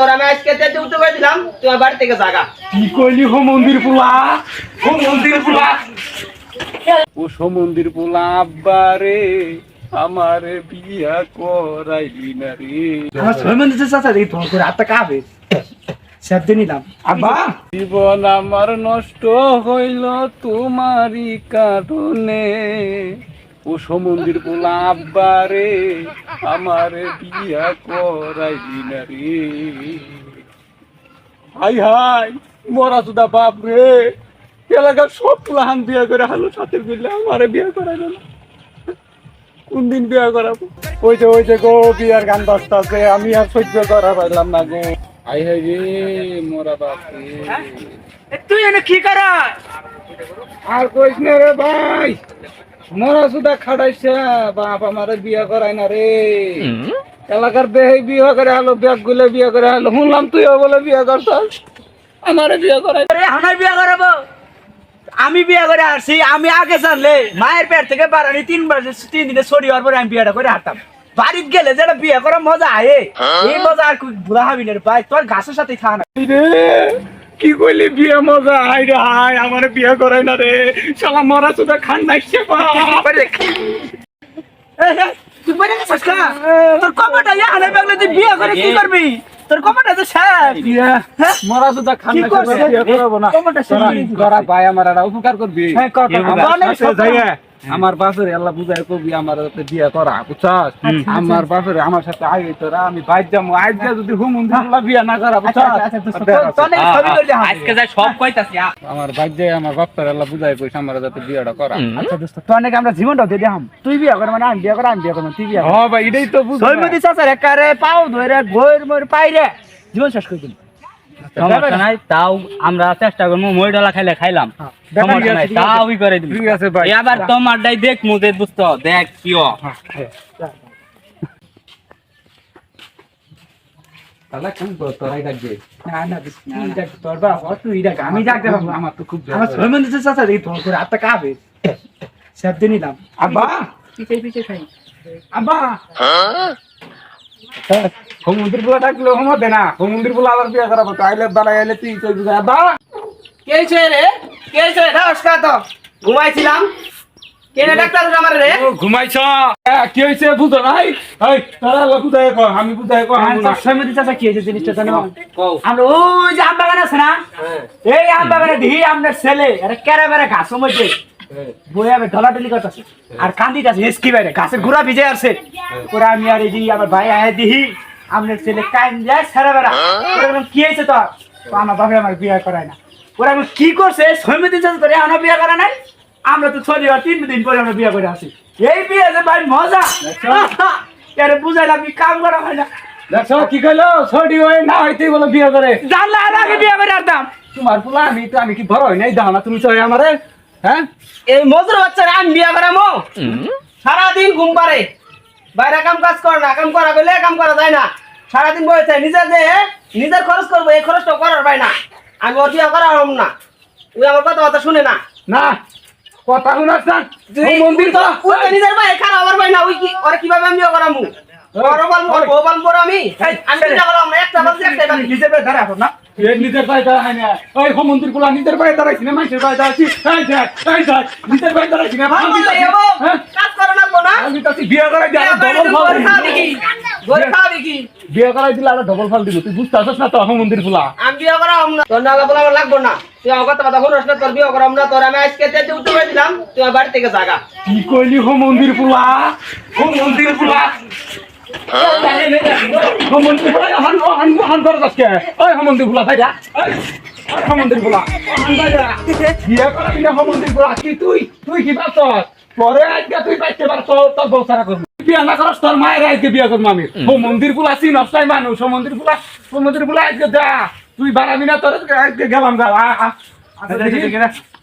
তোর আমি আজকে তেতে উঠতে করে দিলাম তোমার বাড়ি থেকে জাগা। কি কইলি হো মন্দির পোলা? হো মন্দির পোলা? ও সমন্দির পোলা আব্বারে আমারে বিয়া করাইলি না রে। আমার মন্দির চাচা দেখি তোমার করে হাতটা কাবে নিলাম। আব্বা! জীবন আমার নষ্ট হইল তোমারই কারণে। ও সমন্দির পোলা আব্বারে আমারে বিয়া করাইলি না রে। হাই হাই মরা সুদা বাপ রে এলাকার সব প্লাহান বিয়া করে হালো সাথে মিলে আমারে বিয়া করাইল না। কোন দিন বিয়া করাবো? ওই যে ওই যে গো বিয়ার গান বাজতাছে আমি আর সহ্য করা পাইলাম না গো। আই হাই রে মোরা বাপ রে। তুই এনে কি করা আর কইস না রে ভাই। মোরা সুদা খাটাইছে বাপ আমারে বিয়া করাই না রে। এলাকার বেহে বিয়া করে হলো ব্যাগ গুলে বিয়া করে হলো শুনলাম তুইও বলে বিয়া করছস। আমারে বিয়া করাই আরে আমার বিয়া করাবো? আমি বিয়া করে আসছি আমি আগে জানলে মায়ের পেট থেকে বাড়ানি তিন বার তিন দিনে সরি হওয়ার পরে আমি বিয়াটা করে হাঁটতাম। বাড়িতে গেলে যেটা বিয়া করা মজা আয়ে এই মজা আর বুড়া হাবি না ভাই তোর গাছের সাথে খা না। রে। কি কইলি বিয়া মজা? হাই রে হাই আমারে বিয়া করাই না রে। শালা মরা সুদা খান তুই বলে গেছিস তোর কপাটা ইয়া হানে বাগলে তুই বিয়া করে কি করবি? তোর কপাটা তো শেষ। হ্যাঁ? মরা সুদা খান? না। কপাটা শেষ। করে ভাই আমার উপকার করবি। হ্যাঁ, কর। আমার অনেক সাথে যাইয়া আমার বাপের আল্লাহ বুঝাই কবি আমার সাথে বিয়া করা বুঝছস? আমার বাপের আমার সাথে আগে তোরা আমি বাইর যাব আজ যদি হুম বিয়া না করা আচ্ছা, আচ্ছা, আচ্ছা, হাতে। আজকে যাই সব কইতাছি আ- আমার বাইর যাই আমার বাপের আল্লাহ বুঝাই কইস আমার যাতে বিয়াটা করা। আচ্ছা দোস্ত, তোর নাকি আমরা জীবনটাও দিয়ে দিলাম। তুই বিয়া করে মানে আমি বিয়া করে আমি বিয়া করব তুই বিয়া হ্যাঁ ভাই এটাই তো বুঝ সৈমতি চাচার একারে পাও ধরে গোয়ের মোর পাইরে। জীবন শেষ করে দিল সমস্যা নাই তাও আমরা চেষ্টা করব মই ডলা খাইলে খাইলাম হ্যাঁ, সমস্যা নাই তাও করে দিবি ঠিক আছে ভাই এবার তোমারটাই দেখ মুদে বুঝতো দেখ কি ও। তাহলে কোন তোরাই ডাকবে না না দোস্ত, তোর বাবা, তুই দেখ, আমি ডাকতে পারব আমার তো খুব আমার সৈমতি চাচা দেখি তোমার করে হাতটা কাবে সেদ্ধ নিলাম আব্বা পিছে পিছে খাই আব্বা ডাকলে হমতে না। আবার বিয়া করাবো? তো আইলে আইলে তুই আব্বা! কে রে? কে নমস্কার তো ঘুমাইছিলাম। কে ডাক্তার আমার রে? ঘুমাইছ? কি হইছে? বুঝো নাই? এই তোরা বুঝাই কো আমি বুঝাই কো আমি না। চাচা কি হয়েছে জিনিসটা জানো? আমরা ওই যে আম বাগান আছে না? এই আম বাগানে দিহি আপনার ছেলে। আরে কেরে বেড়ে ঘাস মধ্যে বয়ে আমি ঢলাঢলি করতেছে। আর কান্দিতেছে হেসকি বাইরে ঘাসের গুড়া ভিজে আছে ওরা আমি আর এই যে আমার ভাই আয় দিহি আপনার ছেলে কান যায় সারা বেড়া ওরা বললাম, কি হয়েছে তো আমার বাবা আমার বিয়ে করায় না। ওরা এখন কি করছে? সৈমতি চাষ করে আমার বিয়ে করা নাই? আমরা তো দিন তিন দিন পরে আমরা বিয়ে করে আসি। এই বিয়ে যে ভাই মজা। কি কাম করা হয় না। দেখছ কি কইলো? হই না হইতেই বলে বিয়া করে। জানলে আর আগে বিয়ে করে আসতাম। তোমার পোলা আমি তো আমি কি বড় হই নাই? দাও না তুমি চলে আমারে। হ্যাঁ? এই মজুর বাচ্চারা আমি বিয়া করামো। সারাদিন ঘুম পারে। বাইরে কাম কাজ করে না কাম করা বলে কাম করা যায় না। সারাদিন বসে নিজের যে নিজের খরচ করব এই খরচটা করার পাই না। আমি ওর বিয়া করা হম না। তুই আমার কথা কথা শুনে না। না কথা শুনাস না। তুই মন্দির তো। তো নিজের ভাই খারাপ আমার ভাই না। ওই কি ওরা কীভাবে আমি বিয়া করামু? বড় আমি। না। নিজের পায়ে না ওই মন্দির পোলা নিজের পায়ে দাঁড়াইছি না মানুষের পায়ে দাঁড়াইছি নিজের পায়ে দাঁড়াইছি না। হ্যাঁ? করা বিয়ে করাই বিয়া করে ডবল ফল করাই দিলে আরও ডবল ফল দিব। তুই বুঝতে আসছ না তো হো মন্দির পোলা আমি বিয়ে করা হম না। তোর নালা বলা লাগবো না। তুই আমার কথা কথা শুনোস না তোর বিয়ে করাম না। তোর আমি আজকে তেতে করে দিলাম তুই বাড়ি থেকে জাগা। কি কইলি হো মন্দির পোলা হো মন্দির পোলা বিয়ে মন্দির পোলা চিন অস্তাই মানুষ মন্দির পোলা ও মন্দির পোলা আজকে যা তুই বাড়াবি না তোর আজকে গেলাম যা আ, আ। আচ্ছা, দেখি।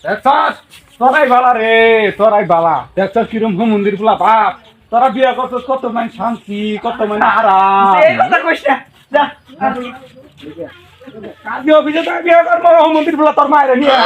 দেখছস? তোরাই বালা রে তোরাই বালা দেখছস কিরম মন্দির পোলা বাপ তোরা বিয়া করছস কত মানে শান্তি কত মানে আরাম। বিয়ে করব মন্দির পোলা তোর মায়ের নিয়ে